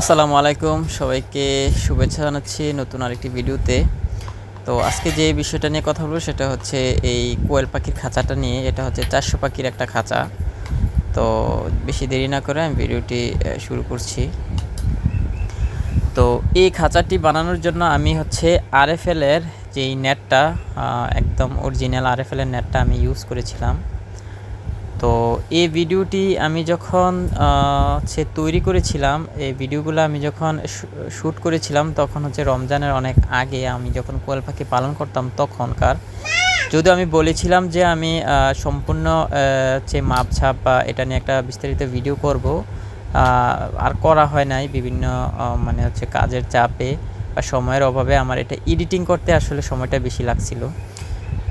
আসসালামু আলাইকুম, সবাইকে শুভেচ্ছা জানাচ্ছি নতুন আরেকটি ভিডিওতে। তো আজকে যে বিষয়টা নিয়ে কথা বলব সেটা হচ্ছে এই কোয়েল পাখির খাঁচাটা নিয়ে। এটা হচ্ছে চারশো পাখির একটা খাঁচা। তো বেশি দেরি না করে আমি ভিডিওটি শুরু করছি। তো এই খাঁচাটি বানানোর জন্য আমি হচ্ছে আরএফএলের যেই নেটটা একদম অরিজিনাল আরএফএলের নেটটা আমি ইউজ করেছিলাম। তো এই ভিডিওটি আমি যখন হচ্ছে তৈরি করেছিলাম, এই ভিডিওগুলো আমি যখন শ্যুট করেছিলাম, তখন হচ্ছে রমজানের অনেক আগে আমি যখন কোয়েল পাখি পালন করতাম তখনকার, যদিও আমি বলেছিলাম যে আমি সম্পূর্ণ হচ্ছে মাপ ছাপ বা এটা নিয়ে একটা বিস্তারিত ভিডিও করব আর করা হয় নাই বিভিন্ন মানে হচ্ছে কাজের চাপে বা সময়ের অভাবে আমার এটা এডিটিং করতে আসলে সময়টা বেশি লাগছিল।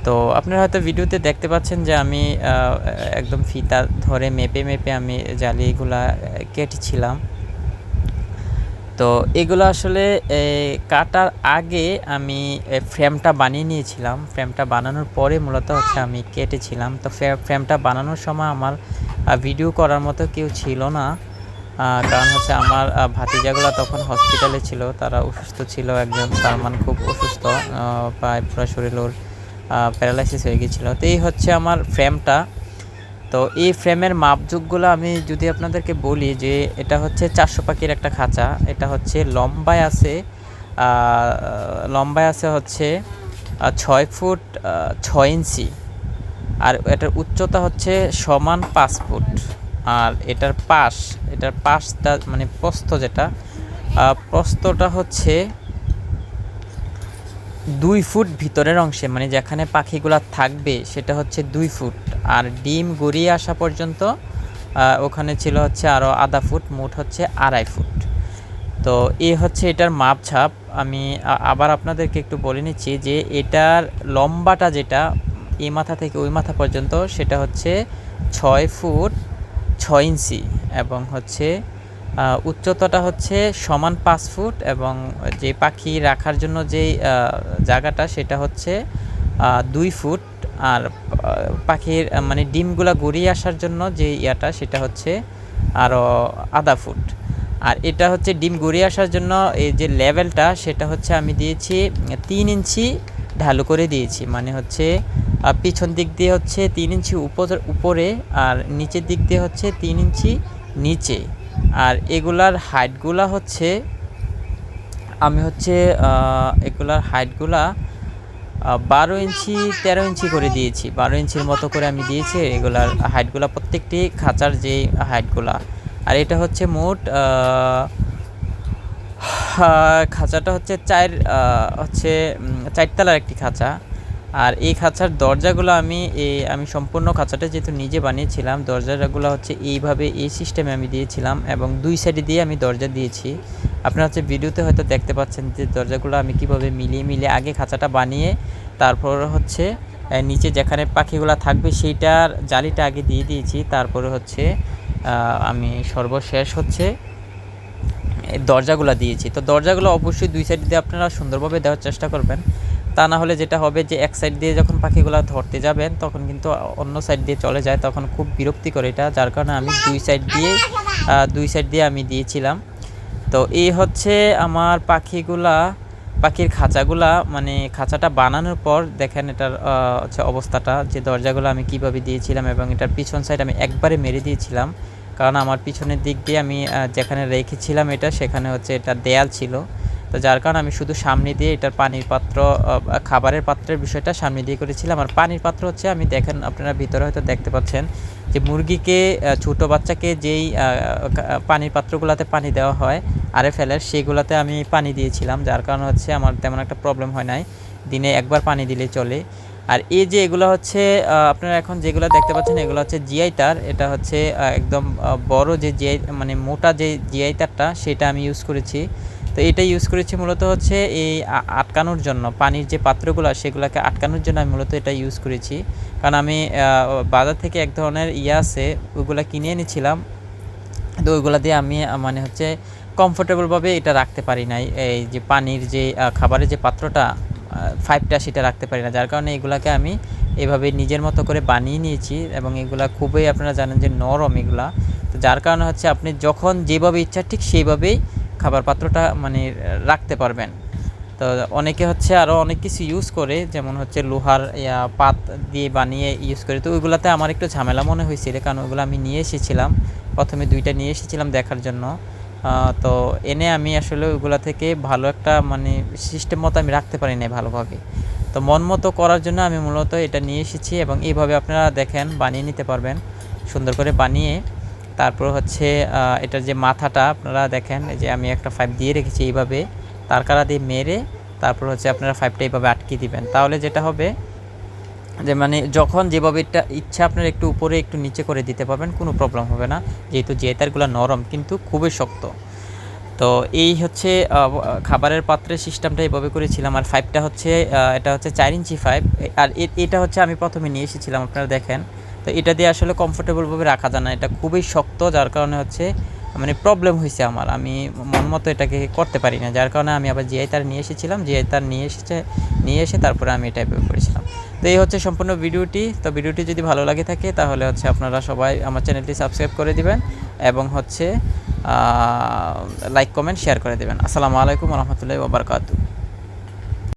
তো আপনারা হয়তো ভিডিওতে দেখতে পাচ্ছেন যে আমি একদম ফিতা ধরে মেপে মেপে আমি জালিগুলা কেটেছিলাম। তো এগুলো আসলে কাটার আগে আমি ফ্রেমটা বানিয়ে নিয়েছিলাম। ফ্রেমটা বানানোর পরে মূলত হচ্ছে আমি কেটেছিলাম। তো ফ্রে- ফ্রেমটা বানানোর সময় আমার ভিডিও করার মতো কেউ ছিল না। কারণ হচ্ছে আমার ভাতিজাগুলো তখন হসপিটালে ছিল। তারা অসুস্থ ছিল, একজন সালমান খুব অসুস্থ প্রায় পুরো শরীর ওর প্যারালাইসিস হয়ে গিয়েছিল। তো এই হচ্ছে আমার ফ্রেমটা তো এই ফ্রেমের মাপযোগগুলো আমি যদি আপনাদেরকে বলি যে এটা হচ্ছে চারশো পাখির একটা খাঁচা, এটা হচ্ছে লম্বায় আছে লম্বায় আছে হচ্ছে ছয় ফুট ছয় ইঞ্চি। আর এটার উচ্চতা হচ্ছে সমান পাঁচ ফুট। আর এটার পাশ, এটার পাশটা মানে প্রস্থ যেটা প্রস্থটা হচ্ছে দুই ফুট ভিতরের অংশে মানে যেখানে পাখিগুলো থাকবে, সেটা হচ্ছে দুই ফুট। আর ডিম গড়িয়ে আসা পর্যন্ত ওখানে ছিল হচ্ছে আরও আধা ফুট, মোট হচ্ছে আড়াই ফুট। তো এ হচ্ছে এটার মাপ ছাপ আমি আবার আপনাদেরকে একটু বলে নিচ্ছি যে এটার লম্বাটা যেটা এই মাথা থেকে ওই মাথা পর্যন্ত, সেটা হচ্ছে ছয় ফুট ছয় ইঞ্চি এবং হচ্ছে উচ্চতাটা হচ্ছে সমান পাঁচ ফুট এবং যে পাখি রাখার জন্য যেই জায়গাটা সেটা হচ্ছে দুই ফুট। আর পাখির মানে ডিমগুলা গড়িয়ে আসার জন্য যে ইয়াটা সেটা হচ্ছে আরও আধা ফুট। আর এটা হচ্ছে ডিম গড়িয়ে আসার জন্য এই যে লেভেলটা সেটা হচ্ছে আমি দিয়েছি, তিন ইঞ্চি ঢালু করে দিয়েছি। মানে হচ্ছে পিছন দিক দিয়ে হচ্ছে তিন ইঞ্চি উপর, উপরে আর নিচের দিক দিয়ে হচ্ছে তিন ইঞ্চি নিচে। আর এগুলার হাইটগুলা হচ্ছে, আমি হচ্ছে এগুলার হাইটগুলা বারো ইঞ্চি, তেরো ইঞ্চি করে দিয়েছি। বারো ইঞ্চির মতো করে আমি দিয়েছি এগুলার হাইটগুলা, প্রত্যেকটি খাঁচার যে হাইটগুলা। আর এটা হচ্ছে মোট খাঁচাটা হচ্ছে চার হচ্ছে চারতলার একটি খাঁচা। আর এই খাঁচার দরজাগুলো আমি আমি সম্পূর্ণ খাঁচাটা যেহেতু নিজে বানিয়েছিলাম, দরজাগুলো হচ্ছে এইভাবে এই সিস্টেমে আমি দিয়েছিলাম এবং দুই সাইডে দিয়ে আমি দরজা দিয়েছি। আপনারা হচ্ছে ভিডিওতে হয়তো দেখতে পাচ্ছেন যে দরজাগুলো আমি কীভাবে মিলিয়ে মিলিয়ে আগে খাঁচাটা বানিয়ে, তারপর হচ্ছে নিচে যেখানে পাখিগুলো থাকবে সেইটার জালিটা আগে দিয়ে দিয়েছি, তারপরে হচ্ছে আমি সর্বশেষ হচ্ছে দরজাগুলো দিয়েছি। তো দরজাগুলো অবশ্যই দুই সাইড দিয়ে আপনারা সুন্দরভাবে দেওয়ার চেষ্টা করবেন। তা না হলে যেটা হবে যে এক সাইড দিয়ে যখন পাখিগুলো ধরতে যাবেন, তখন কিন্তু অন্য সাইড দিয়ে চলে যায়, তখন খুব বিরক্তি করে এটা। যার কারণে আমি দুই সাইড দিয়ে দুই সাইড দিয়ে আমি দিয়েছিলাম। তো এই হচ্ছে আমার পাখিগুলা, পাখির খাঁচাগুলা। মানে খাঁচাটা বানানোর পর দেখেন এটার হচ্ছে অবস্থাটা, যে দরজাগুলো আমি কীভাবে দিয়েছিলাম এবং এটার পিছন সাইড আমি একবারে মেরে দিয়েছিলাম। কারণ আমার পিছনের দিক দিয়ে আমি যেখানে রেখেছিলাম এটা, সেখানে হচ্ছে এটা দেয়াল ছিল। তো যার কারণে আমি শুধু সামনে দিয়ে এটার পানির পাত্র খাবারের পাত্রের বিষয়টা সামনে দিয়ে করেছিলাম। আর পানির পাত্র হচ্ছে, আমি দেখেন আপনারা ভিতরে হয়তো দেখতে পাচ্ছেন যে মুরগিকে ছোট বাচ্চাকে যেই পানির পাত্রগুলোতে পানি দেওয়া হয় আরে ফেলের সেগুলোতে আমি পানি দিয়েছিলাম। যার কারণে হচ্ছে আমার তেমন একটা প্রবলেম হয় নাই। দিনে একবার পানি দিলে চলে। আর এই যে এগুলো হচ্ছে আপনারা এখন যেগুলো দেখতে পাচ্ছেন, এগুলো হচ্ছে জিআই তার। এটা হচ্ছে একদম বড় যে জিআই মানে মোটা যে জিআই তারটা, সেটা আমি ইউজ করেছি। তো এটা ইউজ করেছি মূলত হচ্ছে এই আটকানোর জন্য। পানির যে পাত্রগুলো, সেগুলোকে আটকানোর জন্য আমি মূলত এটা ইউজ করেছি। কারণ আমি বাজার থেকে এক ধরনের ইয়ে আছে ওইগুলো কিনে এনেছিলাম। তো ওইগুলো দিয়ে আমি মানে হচ্ছে কমফোর্টেবলভাবে এটা রাখতে পারি নাই। এই যে পানির যে খাবারের যে পাত্রটা ফাইভটা সেটা রাখতে পারি না। যার কারণে এগুলাকে আমি এভাবে নিজের মতো করে বানিয়ে নিয়েছি এবং এগুলা খুবই আপনারা জানেন যে নরম এগুলা। তো যার কারণে হচ্ছে আপনি যখন যেভাবে ইচ্ছা ঠিক সেইভাবেই খাবার পাত্রটা মানে রাখতে পারবেন। তো অনেকে হচ্ছে আরও অনেক কিছু ইউজ করে, যেমন হচ্ছে লোহার পাত দিয়ে বানিয়ে ইউজ করে। তো ওইগুলোতে আমার একটু ঝামেলা মনে হয়েছিল কারণ ওইগুলো আমি নিয়ে এসেছিলাম। প্রথমে দুইটা নিয়ে এসেছিলাম দেখার জন্য। তো এনে আমি আসলে ওইগুলা থেকে ভালো একটা মানে সিস্টেম মতো আমি রাখতে পারি না ভালোভাবে। তো মন মতো করার জন্য আমি মূলত এটা নিয়ে এসেছি এবং এইভাবে আপনারা দেখেন, বানিয়ে নিতে পারবেন। সুন্দর করে বানিয়ে তারপর হচ্ছে এটার যে মাথাটা, আপনারা দেখেন যে আমি একটা ফাইভ দিয়ে রেখেছি এইভাবে তারকারা দিয়ে মেরে তারপর হচ্ছে আপনারা ফাইভটা এইভাবে আটকে দিবেন। তাহলে যেটা হবে, যে মানে যখন যেভাবে এটা ইচ্ছা আপনার একটু উপরে, একটু নিচে করে দিতে পারবেন, কোনো প্রবলেম হবে না। যেহেতু জেতারগুলো নরম, কিন্তু খুবই শক্ত। তো এই হচ্ছে খাবারের পাত্রের সিস্টেমটা এইভাবে করেছিলাম। আর ফাইভটা হচ্ছে এটা হচ্ছে চার ইঞ্চি ফাইভ আর এটা হচ্ছে আমি প্রথমে নিয়ে এসেছিলাম, আপনারা দেখেন। তো এটা দিয়ে আসলে কমফোর্টেবলভাবে রাখা যায় না। এটা খুবই শক্ত, যার কারণে হচ্ছে মানে প্রবলেম হয়েছে আমার। আমি মন মতো এটাকে করতে পারি না। যার কারণে আমি আবার জিআই তার নিয়ে এসেছিলাম। জিআই তার নিয়ে এসেছে, নিয়ে এসে তারপরে আমি এটা এভাবে করেছিলাম। তো এই হচ্ছে সম্পূর্ণ ভিডিওটি। তো ভিডিওটি যদি ভালো লাগে থাকে, তাহলে হচ্ছে আপনারা সবাই আমার চ্যানেলটি সাবস্ক্রাইব করে দিবেন এবং হচ্ছে লাইক কমেন্ট শেয়ার করে দেবেন। আসসালামু আলাইকুম রহমতুল্লাহি ওবরকাতু